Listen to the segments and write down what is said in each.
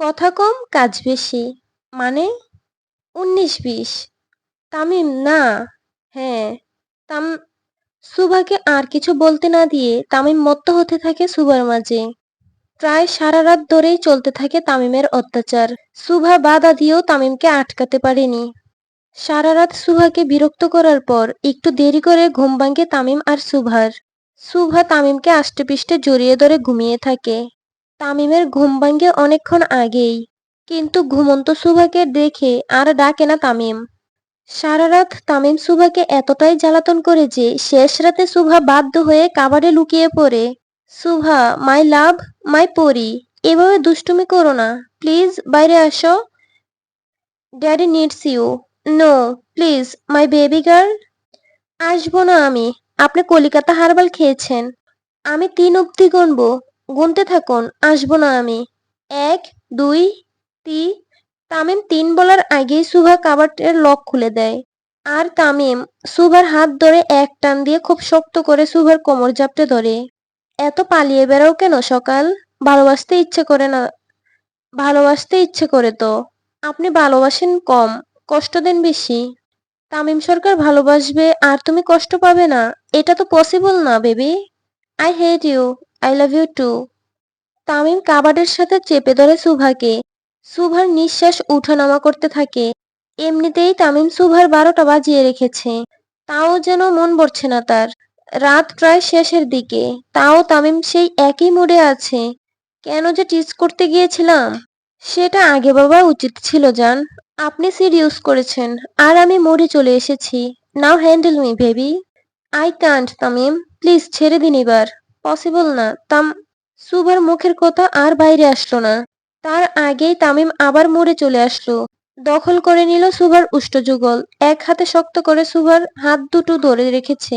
কথা কম, কাজ বেশি। মানে উনিশ বিশ। তামিম, না। হ্যাঁ। তাম, সুভাকে আর কিছু বলতে না দিয়ে তামিম মত্ত হতে থাকে সুভার মাঝে। প্রায় সারা রাত ধরেই চলতে থাকে তামিমের অত্যাচার। সুভা বাধা দিয়েও তামিমকে আটকাতে পারেনি। সারা রাত সুভাকে বিরক্ত করার পর একটু দেরি করে ঘুম ভাঙে তামিম আর সুভার। সুভা তামিমকে আষ্টেপৃষ্টে জড়িয়ে ধরে ঘুমিয়ে থাকে। তামিমের ঘুম ভাঙে অনেকক্ষণ আগেই, কিন্তু ঘুমন্ত সুভাকে দেখে আর ডাকে না তামিম। সারা রাত তামিম সুভাকে এতটাই জ্বালাতন করে যে শেষ রাতে সুভা বাধ্য হয়ে কাবারে লুকিয়ে পড়ে। সুভা, মাই লাভ, মাই পরি, এভাবে দুষ্টুমি করো না, প্লিজ বাইরে আসো। Daddy needs you. No, please, my baby girl. আসব না আমি, আপনি কলিকাতা হারবাল খেয়েছেন। আমি তিন অব্দি গুনবো গুনতে থাকুন, আসব না আমি। এক, দুই তি তামিম তিন বলার আগেই সুভা কাবাটের লক খুলে দেয়। আর তামিম সুভার হাত ধরে এক টান দিয়ে খুব শক্ত করে সুভার কোমর জাপটে ধরে। এত পালিয়ে বেড়াও কেন সকাল? ভালোবাসতে ইচ্ছে করে না, ভালোবাসতে ইচ্ছে করে তো। আপনি ভালোবাসেন কম, কষ্ট দেন বেশি। তামিম সরকার ভালোবাসবে আর তুমি কষ্ট পাবে না, এটা তো পসিবল না baby I hate you I love you too Tamim কাবাডের সাথে চেপে ধরে সুভাকে। সুভার নিঃশ্বাস উঠানামা করতে থাকে। এমনিতেই তামিম সুভার বারোটা বাজিয়ে রেখেছে। তাও যেন মন ভরছে না তার। রাত প্রায় শেষের দিকে। তাও তামিম সেই একই মুডে আছে। কেন যে টিচ করতে গিয়েছিলাম? সেটা আগে বাবা উচিত ছিল, জান। আপনি ইউজ করেছেন। আর আমি মরে চলে এসেছি। Now handle me baby I can't Tamim. Please ছেড়ে দিন এবার। পসিবল না। তাম, সুবার মুখের কথা আর বাইরে আসলো না। তার আগেই তামিম আবার মরে চলে আসলো। দখল করে নিল সুভার উষ্টযুগল এক হাতে শক্ত করে সুভার হাত দুটো ধরে রেখেছে,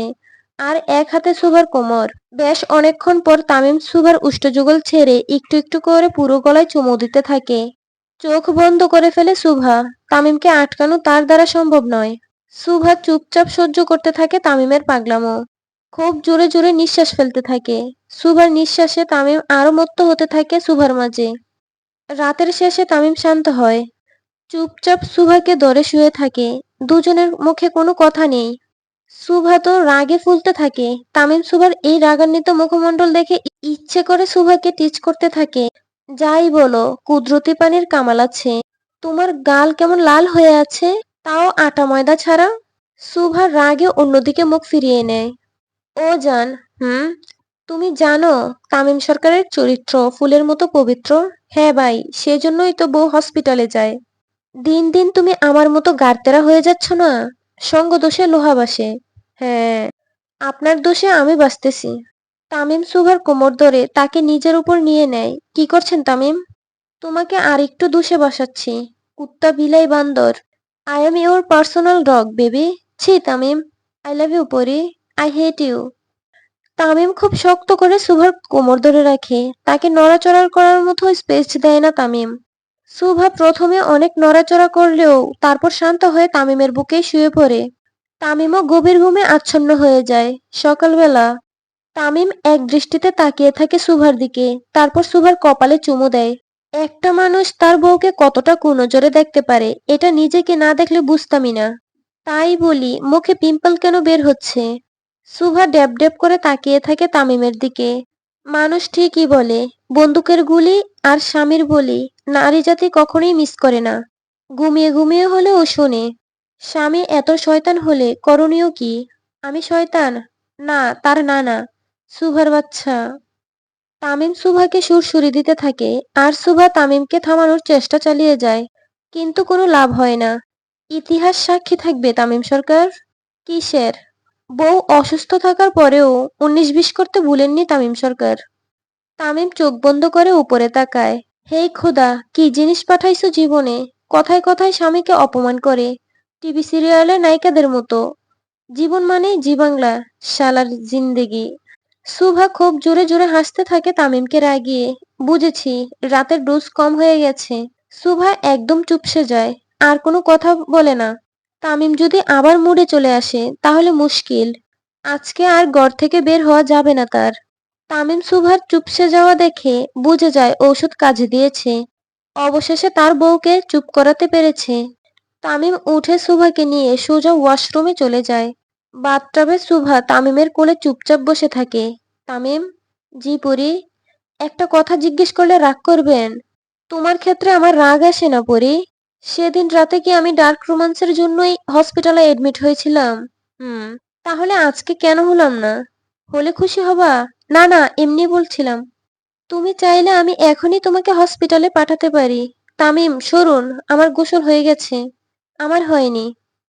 আর এক হাতে সুভার কোমর। বেশ অনেকক্ষণ পর তামিম সুভার উষ্টযুগল ছেড়ে একটু একটু করে পুরো গলায় চুমু দিতে থাকে। চোখ বন্ধ করে ফেলে সুভা। তামিমকে আটকানো তার দ্বারা সম্ভব নয়। সুভা চুপচাপ সহ্য করতে থাকে তামিমের পাগলামো। খুব জোরে জোরে নিঃশ্বাস ফেলতে থাকে। সুভার নিঃশ্বাসে তামিম আরও মত্ত হতে থাকে সুভার মাঝে। রাতের শেষে তামিম শান্ত হয়। চুপচাপ সুভাকে দরে শুয়ে থাকে। দুজনের মুখে কোনো কথা নেই। সুভা তো রাগে ফুলতে থাকে। তামিম সুভার এই রাগান্বিত মুখমণ্ডল দেখে ইচ্ছে করে সুভাকে টিচ করতে থাকে। যাই বলো, কুদরতি পানির কামাল আছে। তোমার গাল কেমন লাল হয়ে আছে? তাও আটা ময়দা ছাড়া? সুভার রাগে অন্যদিকে মুখ ফিরিয়ে নেয়। ও জান, হুম? তুমি জানো তামিম সরকারের চরিত্র ফুলের মতো পবিত্র? হ্যাঁ ভাই, সেজন্যই তো বউ হসপিটালে যায়। দিন দিন তুমি আমার মতো গারতেরা হয়ে যাচ্ছ না? সঙ্গ দোষে লোহা বাসে। হ্যাঁ আপনার দোষে আমি বাঁচতেছি। তামিম সুভার কোমর ধরে তাকে নিজের উপর নিয়ে নেয়। কি করছেন তামিম? তোমাকে আর একটু দোষে বসাচ্ছি। কুত্তা বিলাই বান্দর। I am your personal dog, baby. ছি Tamim, I love you, Pori. I hate you Tamim খুব শক্ত করে সুভার কোমর ধরে রাখে। তাকে নড়াচড়া করার মতো স্পেস দেয় না তামিম। সুভা প্রথমে অনেক নড়াচড়া করলেও তারপর শান্ত হয়ে তামিমের বুকেই শুয়ে পড়ে। তামিমও গভীর ঘুমে আচ্ছন্ন হয়ে যায়। সকালবেলা তামিম এক দৃষ্টিতে তাকিয়ে থাকে সুভার দিকে। তারপর সুভার কপালে চুমু দেয়। একটা মানুষ তার বউকে কতটা কুনজরে দেখতে পারে, এটা নিজেকে না দেখলে বুঝতামই না। তাই বলি, মুখে পিম্পল কেন বের হচ্ছে? সুভা ড্যাব ড্যাব করে তাকিয়ে থাকে তামিমের দিকে। মানুষ ঠিকই বলে, বন্দুকের গুলি আর স্বামীর বলি নারী জাতি কখনোই মিস করে না। ঘুমিয়ে ঘুমিয়ে হলেও শোনে, স্বামী এত শয়তান হলে করণীয় কি? আমি শয়তান? না, তার না না সুভার বাচ্চা। তামিম সুভাকে সুরসুরি দিতে থাকে আর সুভা তামিমকে থামানোর চেষ্টা চালিয়ে যায়, কিন্তু কোনো লাভ হয় না। ইতিহাস সাক্ষী থাকবে তামিম সরকার? কিসের? বউ অসুস্থ থাকার পরেও উনিশ বিশ করতে ভুলেননি তামিম সরকার। তামিম চোখ বন্ধ করে উপরে তাকায়। হেই খোদা, কি জিনিস পাঠাইছো জীবনে? কথায় কথায় স্বামীকে অপমান করে। টিভি সিরিয়ালে নায়িকাদের মতো। জীবন মানেই জি বাংলা শালার জিন্দেগি। সুভা খুব জোরে জোরে হাসতে থাকে তামিমকে রাগিয়ে বুঝেছি, রাতের ডোজ কম হয়ে গেছে। সুভা একদম চুপসে যায়, আর কোনো কথা বলে না। তামিম যদি আবার মুডে চলে আসে, তাহলে মুশকিল। আজকে আর ঘর থেকে বের হওয়া যাবে না তার। তামিম সুভার চুপসে যাওয়া দেখে বুঝে যায় ঔষধ কাজে দিয়েছে। অবশেষে তার বউকে চুপ করাতে পেরেছে। তামিম উঠে সুভাকে নিয়ে সোজা ওয়াশরুমে চলে যায়। বাথটাবে সুভা তামিমের কোলে চুপচাপ বসে থাকে। তামিম, জি পরি, একটা কথা জিজ্ঞেস করলে রাগ করবেন? তোমার ক্ষেত্রে আমার রাগ আসে না পরি। সেদিন রাতে কি আমি ডার্ক রোমান্সের জন্যই হসপিটালে এডমিট হয়েছিলাম? হুম, তাহলে আজকে কেন হলাম না? হলে খুশি হবা? না না, এমনি বলছিলাম। তুমি চাইলে আমি এখনই তোমাকে হসপিটালে পাঠাতে পারি। তামিম, সরুন, আমার গোসল হয়ে গেছে। আমার হয়নি।